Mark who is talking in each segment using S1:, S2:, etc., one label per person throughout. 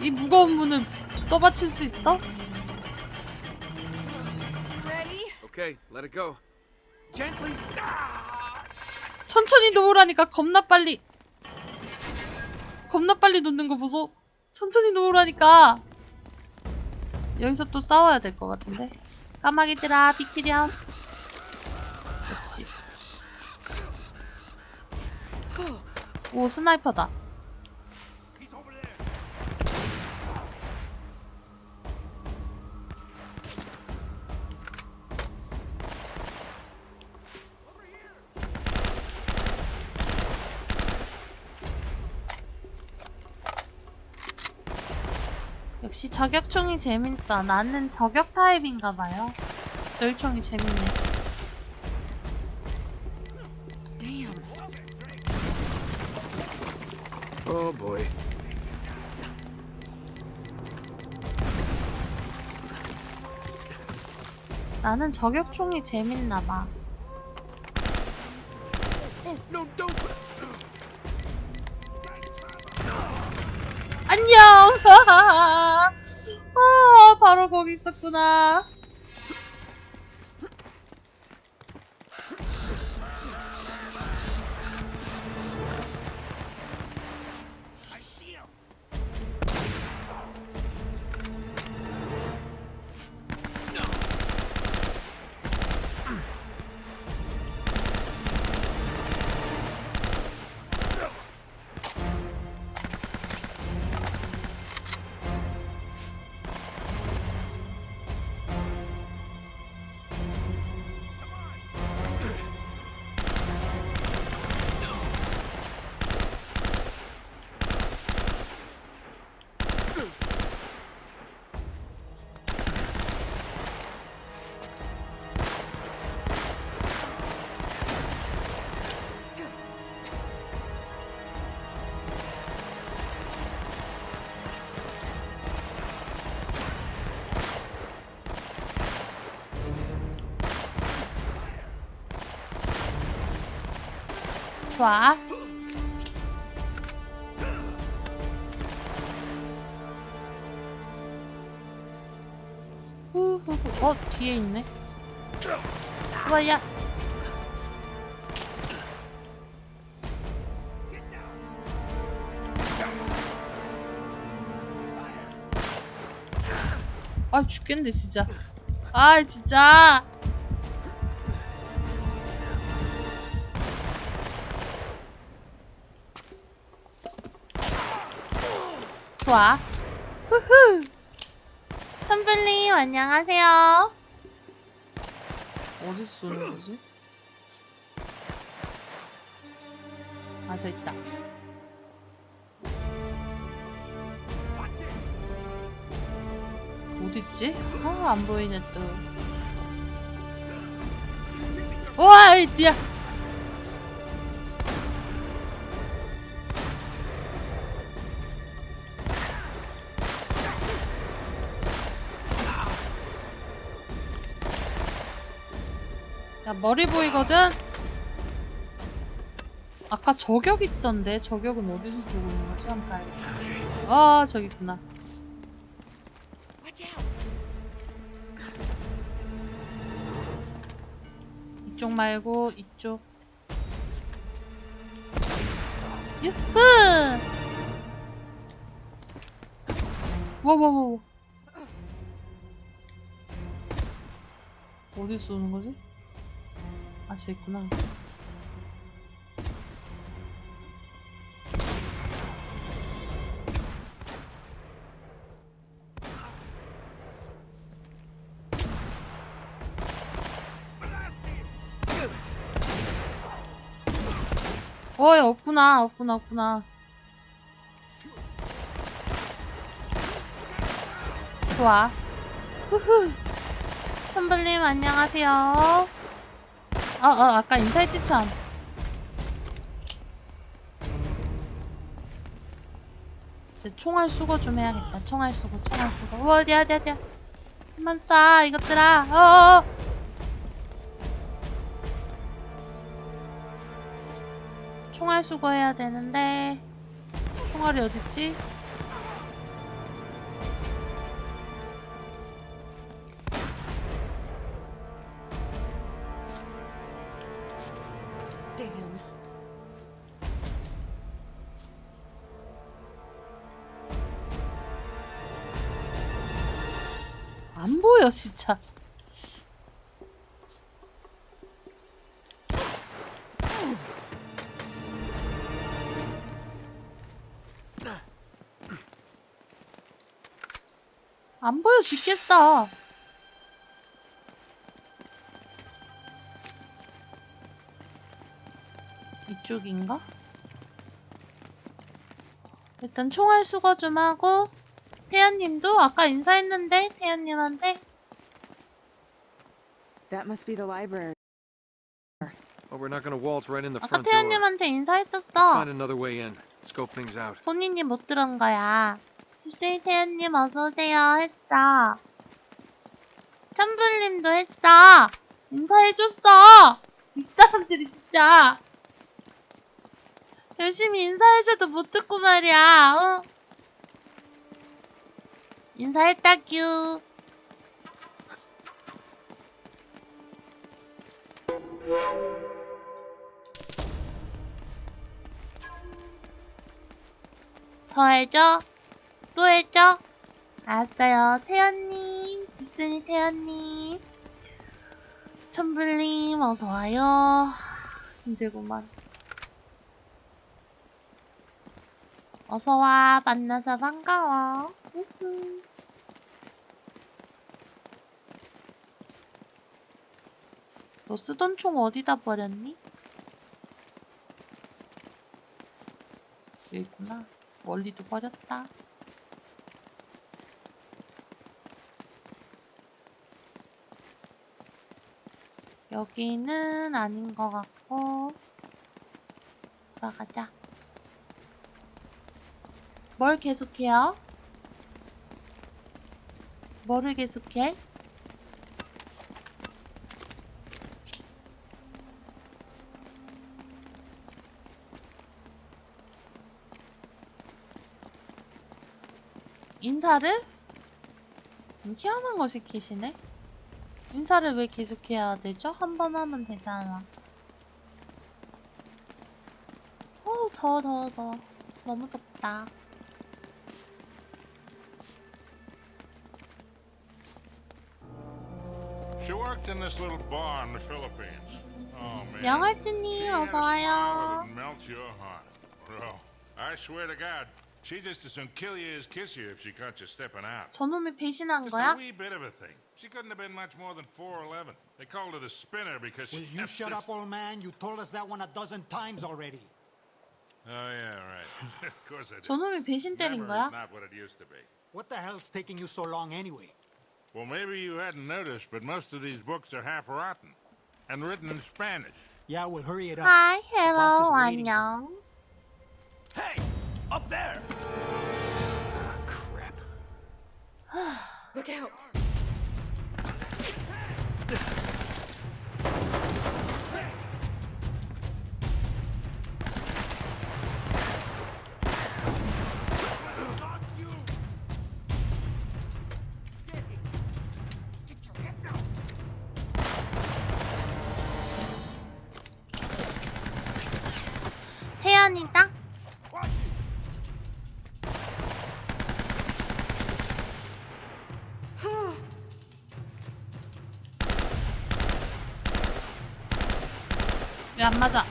S1: 이 무거운 문을 떠받칠 수 있어?
S2: Okay, let it go. Gently.
S1: 천천히 놓으라니까 겁나 빨리. 겁나 빨리 놓는 거 보소. 천천히 놓으라니까. 여기서 또 싸워야 될 것 같은데. 까마귀들아 비키렴 역시. 오 스나이퍼다 저격총이 재밌다. 나는 저격 타입인가봐요. 저격총이 재밌네.
S2: Oh boy.
S1: 나는 저격총이 재밌나봐.
S2: Oh no! Don't.
S1: 안녕! 아, 바로 거기 있었구나. 좋아. 후후후. 어, 뒤에 있네. 뭐야? 아, 죽겠네, 진짜. 아, 진짜. 좋아. 후후. 천블님 안녕하세요. 어디 쏘는 거지? 아, 저 있다. 어디 있지? 아, 안 보이네 또. 우와, 이 뒤야. 야, 머리 보이거든? 아까 저격 있던데, 저격은 어디서 보고 있는 거지? 한번 봐야겠다. 아, 저기 있구나. 이쪽 말고, 이쪽. 유후! 와와와 어디 쏘는 거지? 아, 저 있구나. 어이, 없구나, 없구나, 없구나. 좋아. 후후. 천블님, 안녕하세요. 어, 어, 아까 인사해 추천. 이제 총알 수거 좀 해야겠다. 총알 수거, 총알 수거. 우와, 어디야, 어디야, 어디야. 한번 쏴, 이것들아. 어어. 총알 수거해야 되는데. 총알이 어딨지? 진짜. 안 보여 죽겠어. 이쪽인가? 일단 총알 수거 좀 하고 태연님도 아까 인사했는데 태연님한테
S3: That must be the library.
S2: Well, we're not gonna waltz right in the
S1: 아까
S2: front door. Let's
S1: 태연님한테
S2: find
S1: 인사했었어.
S2: another way in. Scope things out.
S1: 본인이 못 들은 거야. 집세이 태연님 어서 오세요 했어. 천불님도 했어. 인사해줬어. 이 사람들이 진짜 열심히 인사해줘도 못 듣고 말이야. 어? 인사했다규. 더 해줘? 또 해줘? 알았어요. 태연님, 집순이 태연님. 천불님, 어서와요. 힘들구만. 어서와, 만나서 반가워. 우후. 너 쓰던 총 어디다 버렸니? 여기 있구나. 멀리도 버렸다. 여기는 아닌 것 같고 돌아가자. 뭘 계속해요? 뭐를 계속해? 인사를? 좀 희한한 거 시키시네? 인사를 왜 계속 해야 되죠? 한 번 하면 되잖아. 어우, 더워, 더워, 더워. 너무 덥다.
S4: Oh a
S1: 어서와요.
S4: I swear to God, she'd just as soon kill you as kiss you if she caught you stepping out.
S1: 저놈이 배신한
S4: Just a
S1: 거야?
S4: wee bit of a thing. She couldn't have been much more than 4'11. They called her the spinner because
S5: Will
S4: she
S5: you
S4: had
S5: shut
S4: this-
S5: up, old man? You told us that one a dozen times already.
S4: Oh yeah, right. of course I did.
S1: 저놈이 배신 때린
S4: Memory's
S1: 거야?
S4: not what it used to be.
S5: What the hell's taking you so long anyway?
S4: Well, maybe you hadn't noticed, but most of these books are half rotten and written in Spanish.
S5: Yeah, we'll hurry it up.
S1: 하이,
S5: boss is
S1: 헬로,
S5: waiting.
S1: 안녕. 왜 안 맞아?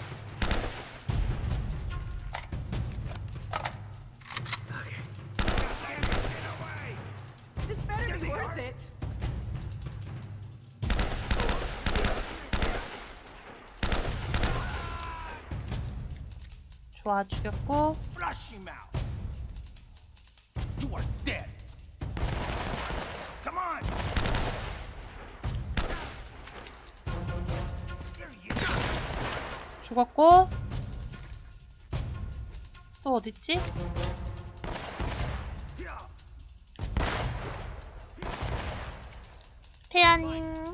S1: 좋아, 죽였고. 죽었고. 또 어딨지? 태연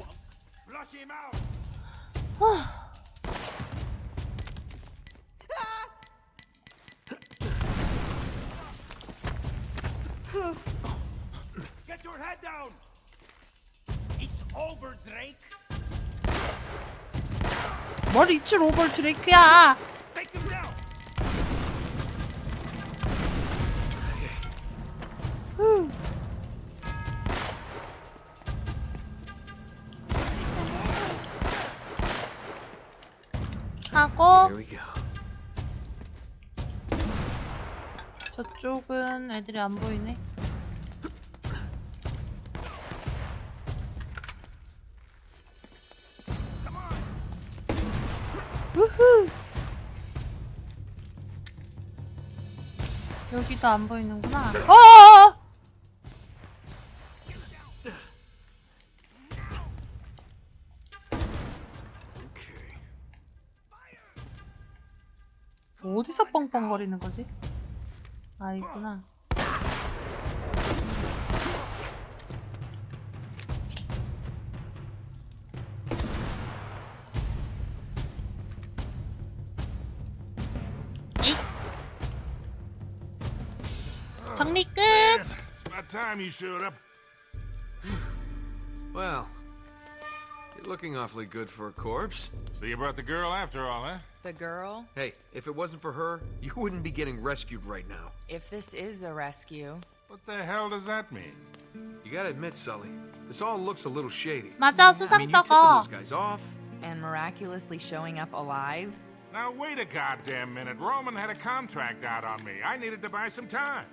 S1: 그렇지 로벌 드레이크야
S6: 하고
S1: 저쪽은 애들이 안 보이네. 여기도 안 보이는구나. 어어어!
S6: Okay.
S1: 어디서 뻥뻥거리는 거지? 아, 있구나.
S4: time you showed up.
S6: well, you're looking awfully good for a corpse.
S4: So you brought the girl after all, eh?
S3: The girl?
S6: Hey, if it wasn't for her, you wouldn't be getting rescued right now.
S3: If this is a rescue...
S4: What the hell does that mean?
S6: You gotta admit, Sully, this all looks a little shady. I mean, you tipping those guys off.
S3: And miraculously showing up alive?
S4: Now wait a goddamn minute. Roman had a contract out on me. I needed to buy some time.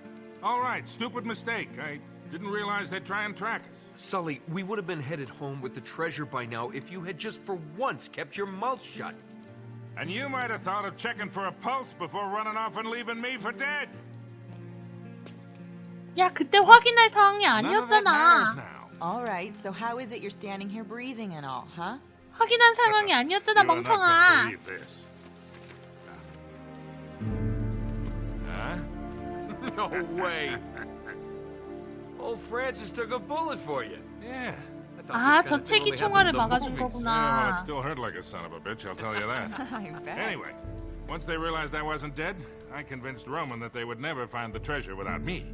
S4: All right, stupid mistake. I didn't realize they'd try and track us.
S6: Sully, we would have been headed home with the treasure by now if you had just for once kept your mouth shut.
S4: And you might have thought of checking for a pulse before running off and leaving me for dead.
S1: 야, 그때 확인할 상황이
S4: None of that matters
S1: 아니었잖아.
S4: now.
S3: Alright, so how is it you're standing here breathing and all, huh?
S1: 확인한 상황이 아니었잖아,
S4: You're not gonna
S1: 멍청아.
S4: believe this.
S6: No way. Old Francis took a bullet for you.
S4: Yeah.
S6: I thought
S1: 아,
S6: this
S1: 저
S6: kind of thing
S1: 책이
S6: only
S1: 총알을
S6: happened in the
S1: 막아준
S6: movies.
S4: Yeah, well, it
S1: 거구나.
S4: still hurt like a son of a bitch, I'll tell you that.
S3: I bet.
S4: Anyway, once they realized I wasn't dead, I convinced Roman that they would never find the treasure without me.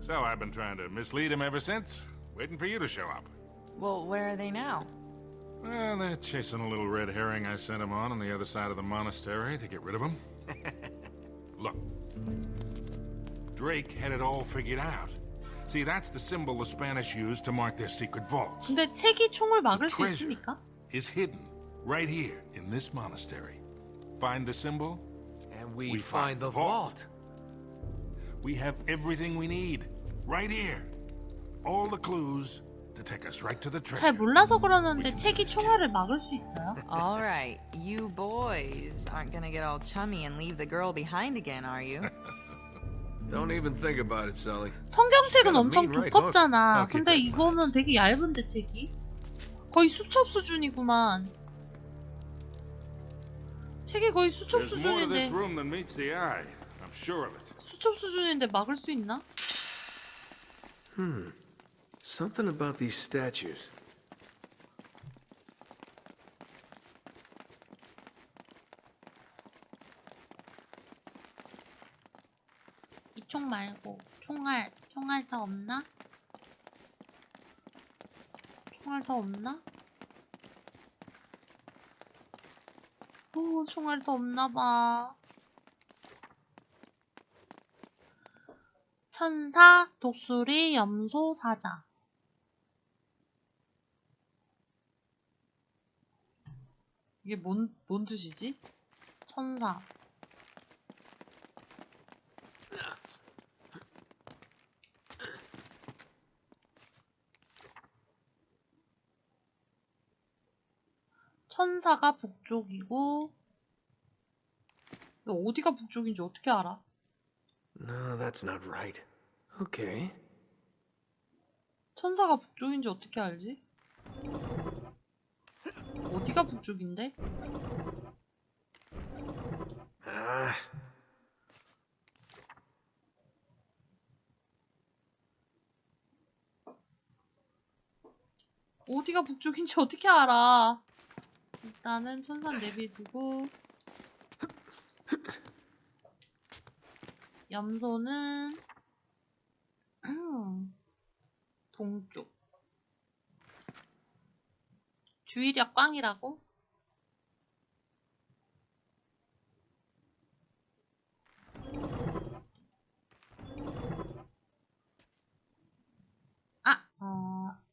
S4: So I've been trying to mislead him ever since, waiting for you to show up.
S3: Well, where are they now?
S4: Well, they're chasing a little red herring I sent him on on the other side of the monastery to get rid of him. Look, Drake had it all figured out. See, that's the symbol the Spanish used to mark their secret vaults.
S1: 근데 책이 총을 막을 수
S4: treasure
S1: 있습니까?
S4: is hidden right here in this monastery. Find the symbol,
S6: And we,
S4: We
S6: find
S4: find
S6: the
S4: the vault.
S6: vault.
S4: we have everything we need right here. All the clues to take us right to the treasure.
S1: 잘 몰라서 그러는데 책이 총알을 막을 수 있어요?
S3: Alright, you boys aren't gonna get all chummy and leave the girl behind again, are you?
S1: 성경책은 엄청 두껍잖아. 근데. 이거는 되게 얇은데 책이? 거의 수첩 수준이구만. 책이 거의 수첩 수준인데. 수첩 수준인데 막을 수 있나?
S6: Something about these statues.
S1: 총 말고 총알 총알 더 없나? 총알 더 없나? 오 총알 더 없나봐 천사 독수리 염소 사자 이게 뭔, 뭔 뜻이지? 천사 천사가 북쪽이고 어디가 북쪽인지 어떻게 알아?
S6: No, that's not right. Okay.
S1: 천사가 북쪽인지 어떻게 알지? 어디가 북쪽인데?
S6: Ah.
S1: 어디가 북쪽인지 어떻게 알아? 일단은 천사 내비두고 염소는 동쪽 주의력 꽝이라고? 아, 어,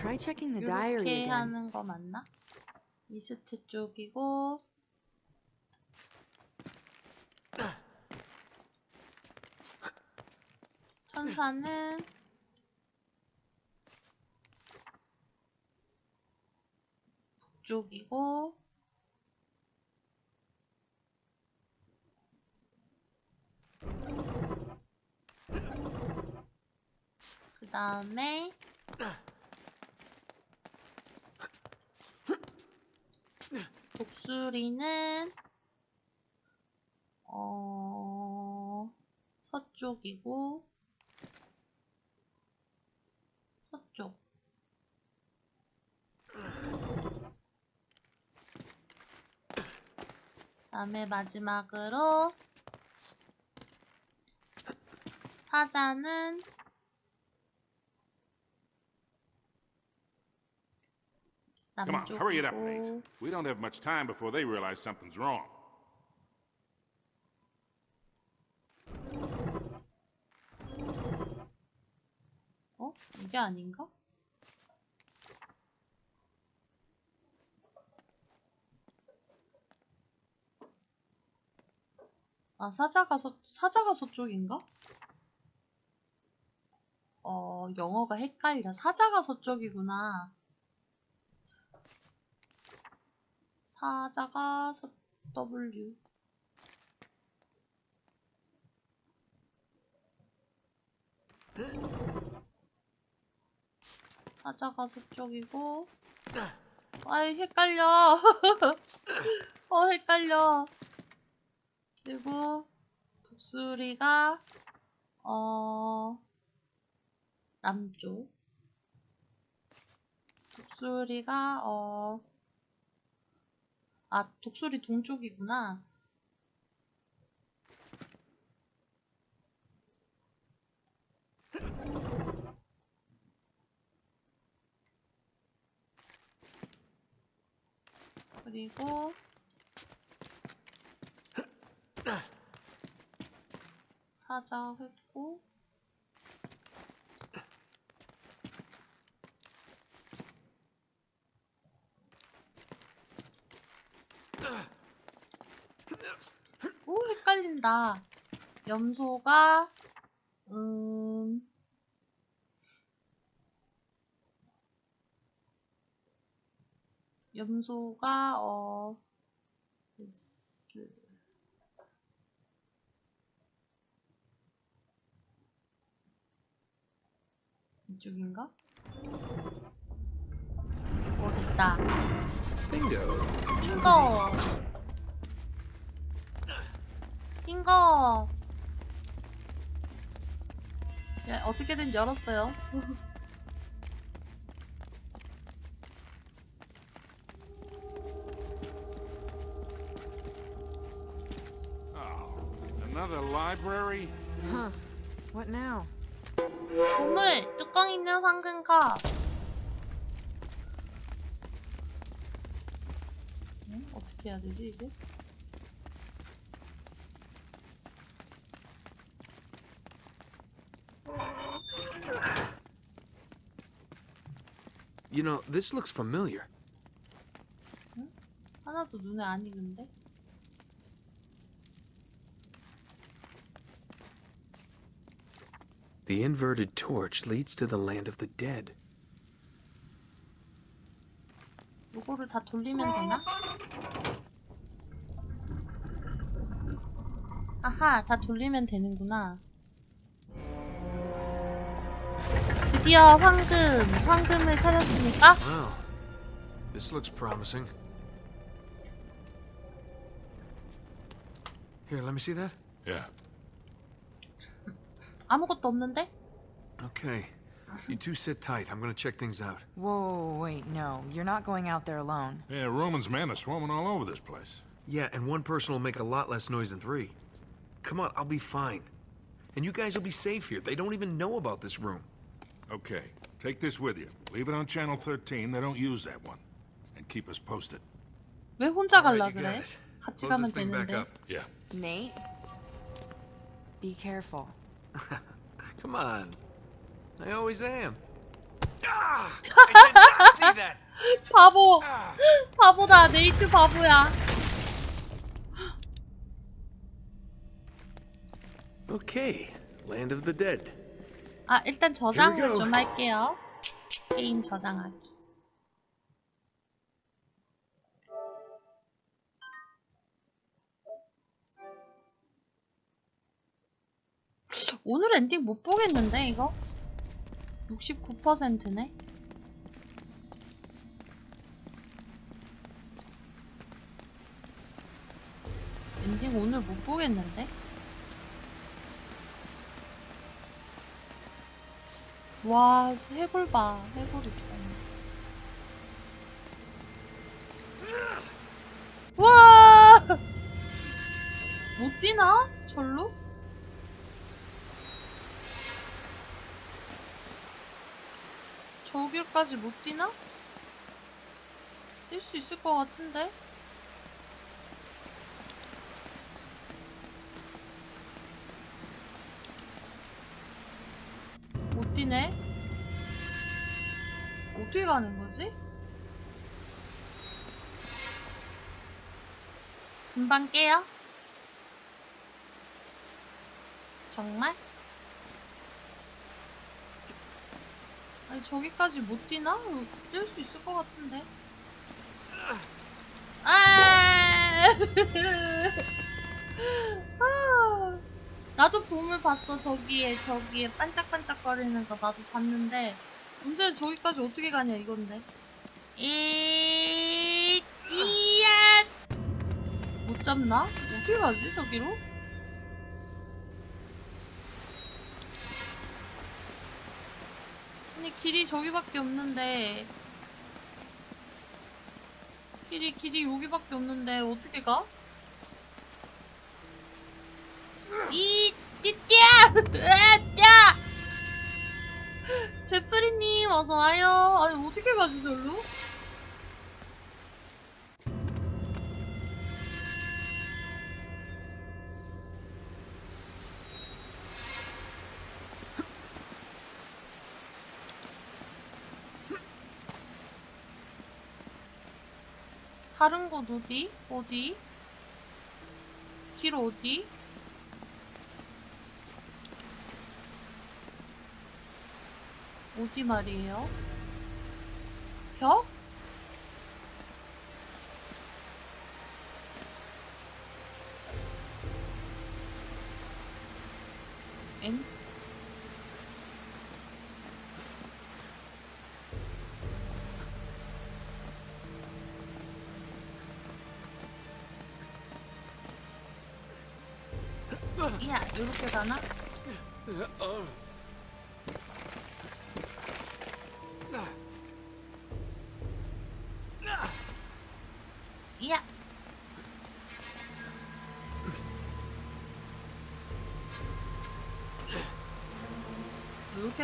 S3: Try checking the diary
S1: 이렇게
S3: again.
S1: 하는 거 맞나? 이스트 쪽이고 천사는 북쪽이고 그 다음에 독수리는 어 서쪽이고 서쪽. 다음에 마지막으로 사자는
S4: Come on, hurry it up, Nate. We don't have much time before they realize something's wrong.
S1: 어? 이게 아닌가? 아, 사자가 서, 사자가 서쪽인가? 어, 영어가 헷갈려. 사자가 서쪽이구나. 사자가 서, W. 사자가 서쪽이고. 아이 헷갈려. 어 헷갈려. 그리고 독수리가 어 남쪽. 독수리가 어 아, 독수리 동쪽이구나. 그리고 사자 했고 오 헷갈린다 염소가 음 염소가 어 이쪽인가? 오 됐다. 빙고 빙고 야 어떻게든 열었어요
S4: Oh, another library?
S3: Huh. What now?
S1: 보물 뚜껑 있는 황금컵 응? 어떻게 해야 되지 이제?
S6: You know, this looks familiar.
S1: 하나도 눈에 안 익은데?
S6: The inverted torch leads to the land of the dead.
S1: 요거를 다 돌리면 되나? 아하, 다 돌리면 되는구나. 드디어 황금, 황금을 찾았습니까?
S6: Wow. This looks promising. Here, let me see that.
S4: Yeah.
S1: 아무것도 없는데?
S6: Okay. You two sit tight. I'm gonna check things out.
S3: Whoa, wait, no. You're not going out there alone.
S4: Yeah, Roman's men are swarming all over this place.
S6: Yeah, and one person will make a lot less noise than three. Come on, I'll be fine. And you guys will be safe here. They don't even know about this room.
S4: Okay, take this with you. Leave it on channel 13. They don't use that one. And keep us posted.
S1: 왜 혼자
S6: All
S1: 갈라
S6: right, you
S1: 그래?
S6: got it.
S1: 같이
S6: Close
S1: 가면
S6: this thing back
S1: 되는데.
S6: up.
S4: Yeah.
S3: Nate? Be careful.
S6: Come on. I always am. Ah! I did not see that!
S1: 바보.
S6: Ah!
S1: 바보다. 네이트 바보야.
S6: Okay, land of the dead.
S1: 아, 일단 저장을. 좀 할게요. 게임 저장하기. 오늘 엔딩 못 보겠는데, 이거? 69%네? 엔딩 오늘 못 보겠는데? 와, 해골 봐. 해골 있어. 와! 못 뛰나? 절로? 저길까지 못 뛰나? 뛸 수 있을 것 같은데? 못 뛰네? 어떻게 가는 거지? 금방 깨요? 정말? 아니 저기까지 못 뛰나? 뛸 수 있을 것 같은데 아! 아! 나도 봄을 봤어 저기에 저기에 반짝반짝거리는 거 나도 봤는데 문제는 저기까지 어떻게 가냐 이건데 이 이야 못 잡나? 어떻게 가지 저기로? 아니 길이 저기밖에 없는데 길이 길이 여기밖에 없는데 어떻게 가? 이 띠띠야! 으아, 제프리님 어서 와요. 아니 어떻게 가지 절로? 다른 곳 어디? 어디? 길 어디? 어디 말이에요? 벽? 엥? 야, 요렇게 가나?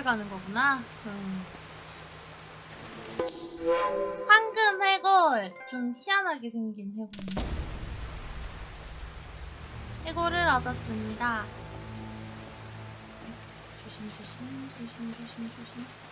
S1: 가는 거구나. 음. 황금 해골! 좀 희한하게 생긴 해골이네. 해골을 얻었습니다. 조심, 조심, 조심, 조심, 조심.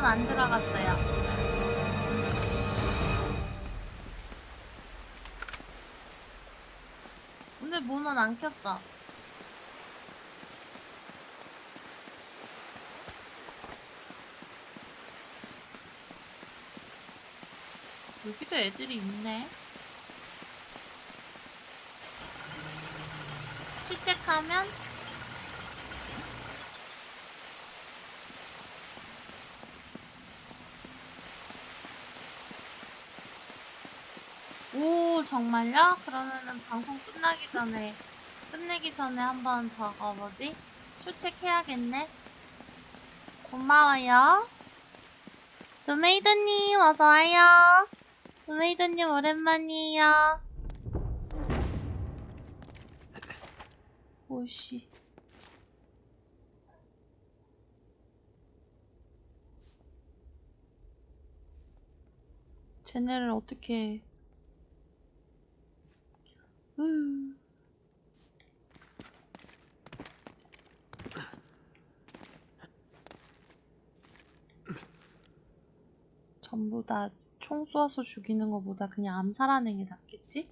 S1: 문은 안 들어갔어요 근데 문은 안 켰어. 여기도 애들이 있네. 출첵하면 오 정말요? 그러면은 방송 끝나기 전에 끝내기 전에 한번 저거 뭐지? 출첵해야겠네. 고마워요. 도메이드님 어서 와요. 도메이드님 오랜만이에요. 오씨. 쟤네를 어떻게 음. 전부 다 총 쏘아서 죽이는 것보다 그냥 암살하는 게 낫겠지?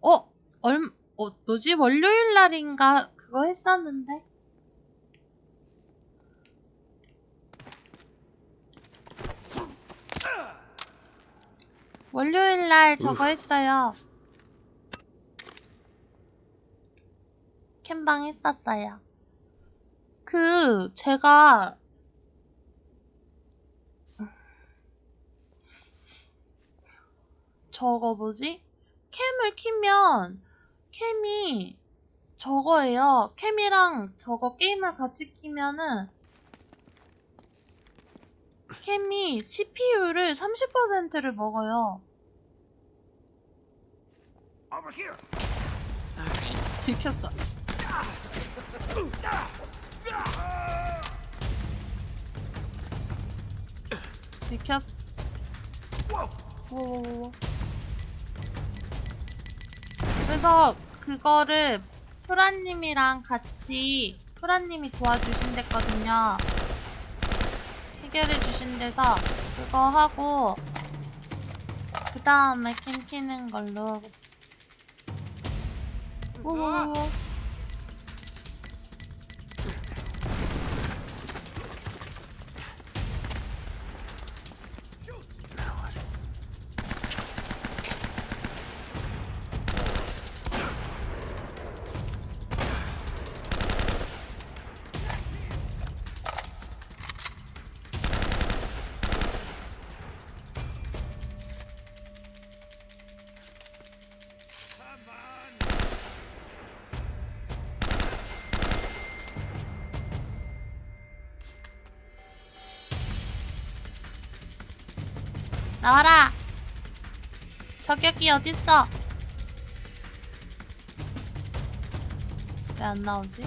S1: 어? 얼, 어, 뭐지? 월요일 날인가 그거 했었는데? 월요일 날 저거 했어요. 캠방 했었어요. 그, 제가, 저거 뭐지? 캠을 키면, 캠이 저거예요. 캠이랑 저거 게임을 같이 키면은, 캠이 CPU를 30%를 먹어요.
S2: Here.
S1: 들켰어. 우와우와우와. 그래서 그거를 프라님이랑 같이 프라님이 도와주신댔거든요. 해결해 주신 데서 그거 하고 그 다음에 캠 키는 걸로 우와 나와라! 저격이 어딨어? 왜 안 나오지?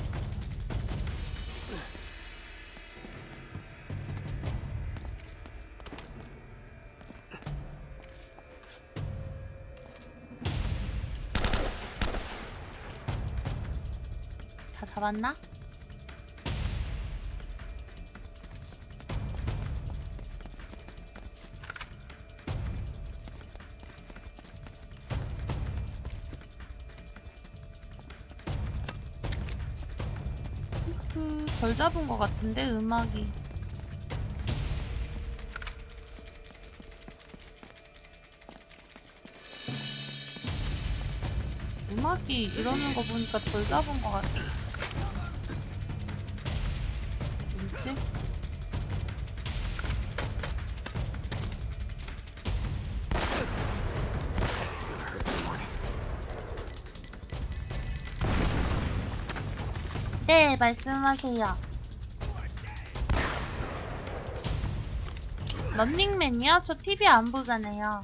S1: 다 잡았나? 덜 잡은 것 같은데, 음악이. 음악이 이러는 거 보니까 덜 잡은 것 같아. 네, 말씀하세요. 런닝맨이요? 저 TV 안 보잖아요.